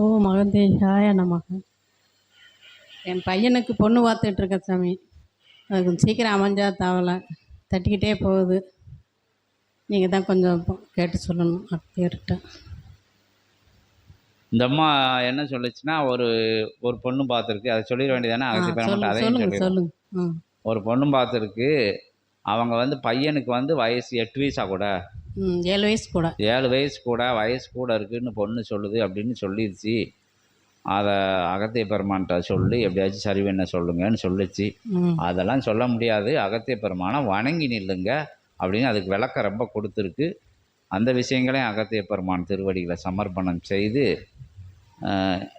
ஓ மகந்தேஷாய நமக. என் பையனுக்கு பொண்ணு பார்த்துட்டு இருக்கேன் சாமி. அது கொஞ்சம் சீக்கிரம் அமைஞ்சா தவலை. தட்டிக்கிட்டே போகுது. நீங்கள் தான் கொஞ்சம் கேட்டு சொல்லணும் அப்படின்ட்டு இந்த அம்மா என்ன சொல்லுச்சுன்னா ஒரு ஒரு பொண்ணு பார்த்துருக்கு அதை சொல்லிட வேண்டியதானே ஆ அகத்தி பெருமாள் சொல்லுங்க அதையும் சொல்லுங்க சொல்லிடுறோம் சொல்லுங்க. ம் ஒரு பொண்ணு பார்த்துருக்கு அவங்க வந்து பையனுக்கு வந்து வயசு எட்டு வயசா கூட. ஏழு வயசு கூட. ஏழு வயசு கூட வயசு கூட இருக்குன்னு பொண்ணு சொல்லுது அப்படின்னு சொல்லிடுச்சு அதை அகத்திய பெருமான்கிட்ட சொல்லி எப்படியாச்சும் சரி பண்ண சொல்லுங்கன்னு சொல்லுச்சு. அதெல்லாம் சொல்ல முடியாது. அகத்திய பெருமானை வணங்கி நில்லுங்க அப்படின்னு அதுக்கு விளக்கம் ரொம்ப கொடுத்துருக்கு. அந்த விஷயங்களையும் அகத்திய பெருமான் திருவடிகளை சமர்ப்பணம் செய்து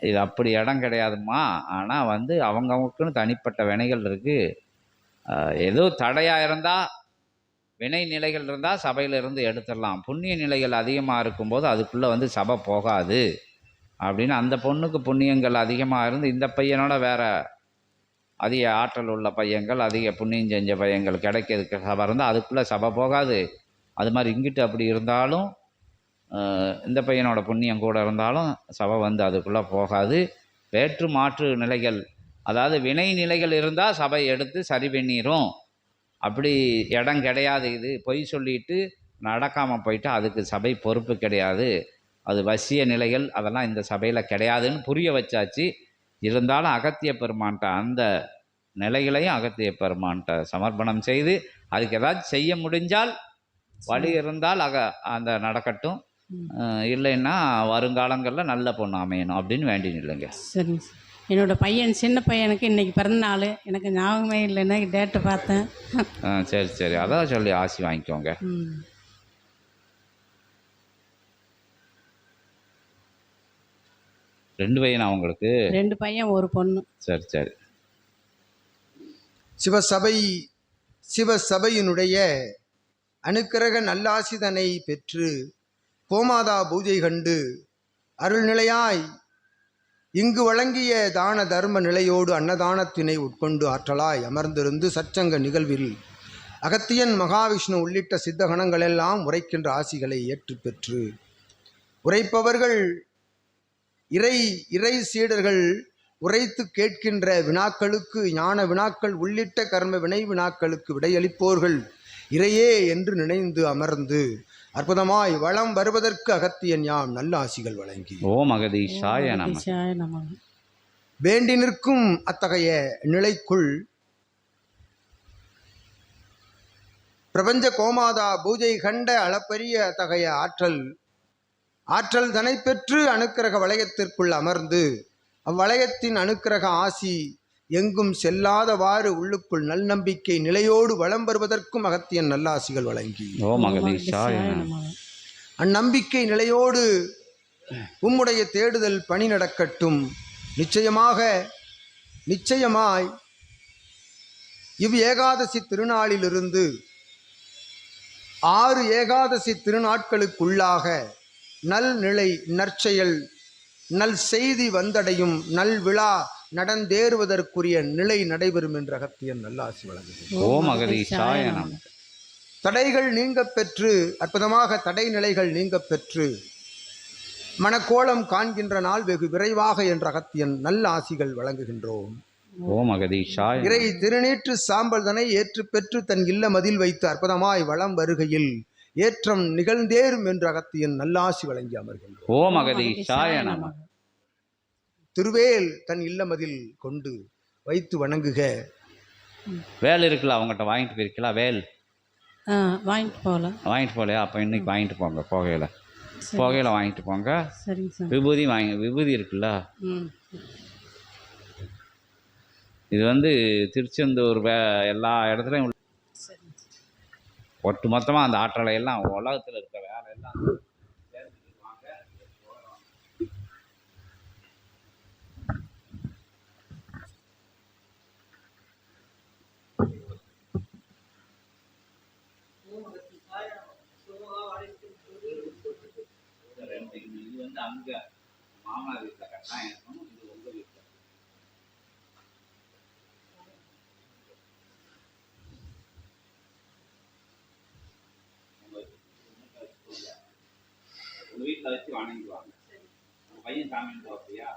இது அப்படி இடம் கிடையாதும்மா. ஆனால் வந்து அவங்கவுங்களுக்குன்னு தனிப்பட்ட வினைகள் இருக்குது ஏதோ தடையாக இருந்தால் வினை நிலைகள் இருந்தால் சபையிலிருந்து எடுத்துடலாம். புண்ணிய நிலைகள் அதிகமாக இருக்கும்போது அதுக்குள்ளே வந்து சபை போகாது. அப்படின்னு அந்த பொண்ணுக்கு புண்ணியங்கள் அதிகமாக இருந்து இந்த பையனோட வேறு அதிக ஆற்றல் உள்ள பையங்கள் அதிக புண்ணியம் செஞ்ச பையங்கள் கிடைக்கிறதுக்கு சபை இருந்தால் அதுக்குள்ளே சபை போகாது. அது மாதிரி இங்கிட்டு அப்படி இருந்தாலும் இந்த பையனோட புண்ணியம் கூட இருந்தாலும் சபை வந்து அதுக்குள்ளே போகாது. வேற்று மாற்று நிலைகள் அதாவது வினை நிலைகள் இருந்தால் சபை எடுத்து சரி பண்ணிடும் அப்படி இடம் கிடையாது இது. பொய் சொல்லிட்டு நடக்காமல் போயிட்டு அதுக்கு சபை பொறுப்பு கிடையாது. அது வசிய நிலைகள் அதெல்லாம் இந்த சபையில் கிடையாதுன்னு புரிய வச்சாச்சு. இருந்தாலும் அகத்திய பெருமான்ட்ட அந்த நிலைகளையும் அகத்திய பெருமான்ட்ட சமர்ப்பணம் செய்து அதுக்கு ஏதாச்சும் செய்ய முடிஞ்சால் வழி இருந்தால் அக அந்த நடக்கட்டும். இல்லைன்னா வருங்காலங்களில் நல்ல பொண்ணு அமையணும் அப்படின்னு வேண்டி நில்லுங்க. சரிங்க சார் என்னோட பையன் சின்ன பையனுக்கு இன்னைக்கு பிறந்த நாள் எனக்கு ஞாபகமே இல்லைன்னா டேட்டை பார்த்தேன். ஆ சரி சரி. அதான் சொல்லி ஆசி வாங்கிக்கோங்க. ம். ரெண்டு பையனா உங்களுக்கு? ரெண்டு பையன் ஒரு பொண்ணு. சரி சரி. சிவசபை சிவசபையினுடைய அனுக்கிரக நல்லாசிதனை பெற்று கோமாதா பூஜை கண்டு அருள்நிலையாய் இங்கு வழங்கிய தான தர்ம நிலையோடு அன்னதானத்தினை உட்கொண்டு ஆற்றலாய் அமர்ந்திருந்து சச்சங்க நிகழ்வில் அகத்தியன் மகாவிஷ்ணு உள்ளிட்ட சித்தகணங்களெல்லாம் உரைக்கின்ற ஆசிகளை ஏற்று பெற்று உரைப்பவர்கள் இறை இறை சீடர்கள் உரைத்து கேட்கின்ற வினாக்களுக்கு ஞான வினாக்கள் உள்ளிட்ட கர்ம வினை வினாக்களுக்கு விடையளிப்போர்கள். இறையே என்று நினைந்து அமர்ந்து அற்புதமாய் வளம் வருவதற்கு அகத்தியன் யாம் நல்ல ஆசிகள் வழங்கி. ஓ மகதீஷாய நம. மகதீஷாய நமக வேண்டி நிற்கும் அத்தகைய நிலைக்குள் பிரபஞ்ச கோமாதா பூஜை கண்ட அளப்பரிய அத்தகைய ஆற்றல் ஆற்றல் தனை பெற்று அனுக்கிரக வளையத்திற்குள் அமர்ந்து அவ்வளையத்தின் அனுக்கிரக ஆசி எங்கும் செல்லாதவாறு உள்ளுக்குள் நல்நம்பிக்கை நிலையோடு வளம் வருவதற்கும் அகத்தியன் நல்லாசிகள் வழங்கி. அந்நம்பிக்கை நிலையோடு உம்முடைய தேடுதல் பணி நடக்கட்டும். நிச்சயமாக நிச்சயமாய் இவ் ஏகாதசி திருநாளிலிருந்து ஆறு ஏகாதசி திருநாட்களுக்குள்ளாக நல்நிலை நற்செயல் நல் செய்தி வந்தடையும் நல் விழா நடந்தேறுவதற்குரிய நிலை நடைபெறும் என்ற அகத்தியன் மகதீஷாய நம. தடைகள் நீங்க பெற்று அற்புதமாக தடை நிலைகள் நீங்க பெற்று மனக்கோலம் காண்கின்ற நாள் வெகு விரைவாக என்ற அகத்தியன் நல்ல ஆசிகள் வழங்குகின்றோம். ஓ மகதீஷாய நம. இறை திருநீற்று சாம்பல்தனை ஏற்று பெற்று தன் இல்ல மதில் வைத்து அற்புதமாய் வளம் வருகையில் ஏற்றம் நிகழ்ந்தேறும் என்று அகத்தியன் நல்லாசி வழங்கி அமர்கின்றோம் ஓ மகதீஷாய நம. திருவேல் தன் இல்லமதில் கொண்டு வைத்து வணங்குக. வேல் இருக்குல்ல அவங்ககிட்ட வாங்கிட்டு போயிருக்கலாம் வேல். ஆ வாங்கிட்டு போகலாம் வாங்கிட்டு போகலையா? அப்போ இன்னைக்கு வாங்கிட்டு போங்க போகையில். போகையில் வாங்கிட்டு போங்க. சரிங்க சார். விபூதி வாங்கி விபூதி இருக்குல்ல? ம். இது வந்து திருச்செந்தூர் வே எல்லா இடத்துலையும் உள்ள- சரிங்க சார். ஒட்டு மொத்தமாக அந்த ஆற்றலை எல்லாம் உலகத்தில் இருக்க வேலை எல்லாம் அங்கே மாமனார் வீட்டில் கட்டாயம் இருக்கணும் இது உங்கள் வீட்டில் உங்கள் வீட்டில் வச்சு வணங்கிடுவாங்க பையன் காமின்னு பார்ப்பியா